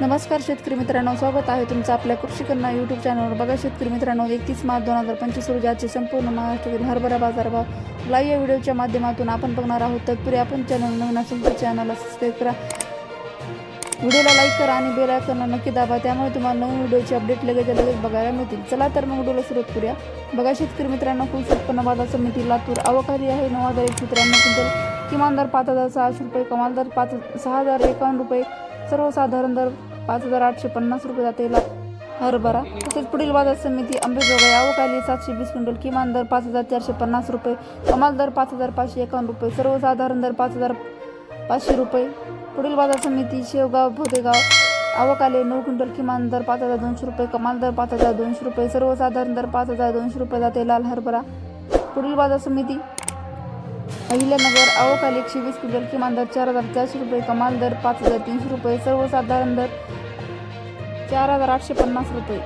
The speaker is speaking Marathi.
नमस्कार शेतकरी मित्रांनो स्वागत आहे तुमचं आपल्या कृषी कन्या यूट्यूब चॅनलवर बघा शेतकरी मित्रांनो एकतीस मार्च दोन हजार पंचवीस रोजी आजचे संपूर्ण महाराष्ट्रातील हरभरा बाजारभाव लाईव्ह या व्हिडिओच्या माध्यमातून आपण बघणार आहोत. तत्पूर्वी आपण चॅनल नवीन असेल तर चॅनलला सबस्क्राईब करा. व्हिडिओला लाईक करा आणि बेल आयकॉनला नक्की दाबा. त्यामुळे तुम्हाला नवीन व्हिडिओची अपडेट लगेच लगेच बघायला मिळतील. चला तर मग व्हिडिओला सुरुवात करूया. बघा शेतकरी मित्रांनो कृषी उत्पन्न बाजार समिती लातूर अवकारी आहे. नऊ हजार एकशे त्र्याण्णव क्विंटल किमान दर पाच हजार सहाशे रुपये कमाल दर पाच सहा हजार एकावन्न रुपये. सर्वसाधारण दर पाच हजार आठशे पन्नास रुपये तेला हरभरा. तसेच पुढील बाजार समिती अंबेजोगाई अवकाली सातशे वीस क्विंटल किमान दर पाच हजार चारशे पन्नास रुपये कमाल दर पाच हजार पाचशे एकावन्न रुपये सर्वसाधारण दर पाच हजार पाचशे रुपये. पुढील बाजार समिती शेवगाव भोदेगाव आवकाले नऊ क्विंटल किमान दर पाच हजार दोनशे रुपये कमाल दर पाच हजार दोनशे रुपये सर्वसाधारण दर पाच हजार दोनशे रुपये जाते लाल हरभरा. पुढील बाजार समिती अहिल्यानगर अवकाल एकशे वीस क्विंटल किमान दर चार हजार चारशे रुपये कमाल दर पाच हजार तीनशे रुपये सर्वसाधारण दर चार हजार आठशे पन्नास रुपये.